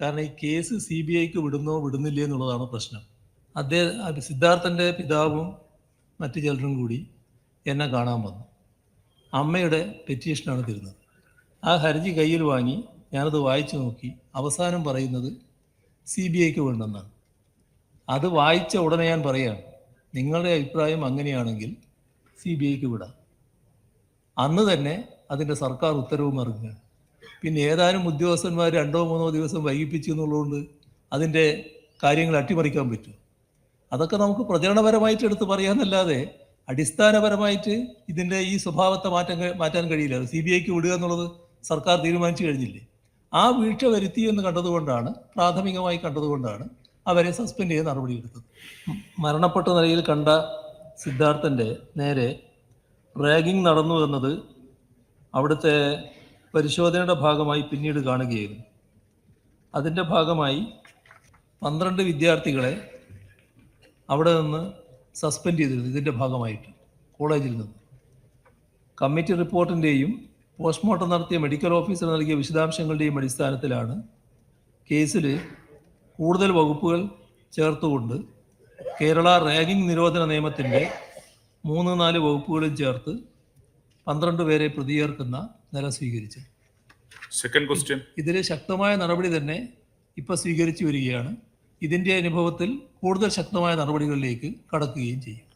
കാരണം ഈ case C B ഐക്ക് വിടുന്നോ വിടുന്നില്ലേ എന്നുള്ളതാണ് പ്രശ്നം. അദ്ദേഹം സിദ്ധാർത്ഥന്റെ പിതാവും മറ്റു ചിലരും കൂടി എന്നെ കാണാൻ വന്നു. അമ്മയുടെ പെറ്റീഷനാണ് തരുന്നത്. ആ ഹർജി കയ്യിൽ വാങ്ങി ഞാനത് വായിച്ചു നോക്കി അവസാനം പറയുന്നത് സി ബി ഐക്ക് വേണ്ടെന്നാണ്. അത് വായിച്ച ഉടനെ ഞാൻ പറയാം നിങ്ങളുടെ അഭിപ്രായം അങ്ങനെയാണെങ്കിൽ സി ബി ഐക്ക് വിടാം. അന്ന് തന്നെ അതിന്റെ സർക്കാർ ഉത്തരവും ഇറങ്ങുകയാണ്. പിന്നെ ഏതാനും ഉദ്യോഗസ്ഥന്മാർ രണ്ടോ മൂന്നോ ദിവസം വൈകിപ്പിച്ചു എന്നുള്ളതുകൊണ്ട് അതിന്റെ കാര്യങ്ങൾ അട്ടിമറിക്കാൻ പറ്റും. അതൊക്കെ നമുക്ക് പ്രചരണപരമായിട്ട് എടുത്ത് പറയാമെന്നല്ലാതെ അടിസ്ഥാനപരമായിട്ട് ഇതിന്റെ ഈ സ്വഭാവത്തെ മാറ്റാൻ മാറ്റാൻ കഴിയില്ല. സി ബി ഐക്ക് വിടുക എന്നുള്ളത് സർക്കാർ തീരുമാനിച്ചു കഴിഞ്ഞില്ലേ? ആ വീഴ്ച വരുത്തി എന്ന് കണ്ടതുകൊണ്ടാണ് പ്രാഥമികമായി കണ്ടതുകൊണ്ടാണ് അവരെ സസ്പെൻഡ് ചെയ്ത് നടപടിയെടുത്തത് മരണപ്പെട്ട നിലയിൽ കണ്ട സിദ്ധാർത്ഥന്റെ നേരെ റാഗിംഗ് നടന്നു എന്നത് അവിടുത്തെ പരിശോധനയുടെ ഭാഗമായി പിന്നീട് കാണുകയായിരുന്നു. അതിന്റെ ഭാഗമായി പന്ത്രണ്ട് വിദ്യാർത്ഥികളെ അവിടെ നിന്ന് സസ്പെൻഡ് ചെയ്തിരുന്നു. ഇതിന്റെ ഭാഗമായിട്ട് കോളേജിൽ നിന്ന്. കമ്മിറ്റി റിപ്പോർട്ടിന്റെയും പോസ്റ്റ്മോർട്ടം നടത്തിയ മെഡിക്കൽ ഓഫീസർ നൽകിയ വിശദാംശങ്ങളുടെയും അടിസ്ഥാനത്തിലാണ് കേസിൽ കൂടുതൽ വകുപ്പുകൾ ചേർത്തുകൊണ്ട് കേരള റാഗിംഗ് നിരോധന നിയമത്തിന്റെ മൂന്ന് നാല് വകുപ്പുകളും ചേർത്ത് പന്ത്രണ്ട് പേരെ പ്രതിയേർക്കുന്ന നില സ്വീകരിച്ചു Second ക്വസ്റ്റ്യൻ ഇതിൽ ശക്തമായ നടപടി തന്നെ ഇപ്പോൾ സ്വീകരിച്ചു വരികയാണ്. ഇതിന്റെ അനുഭവത്തിൽ കൂടുതൽ ശക്തമായ നടപടികളിലേക്ക് കടക്കുകയും ചെയ്യും.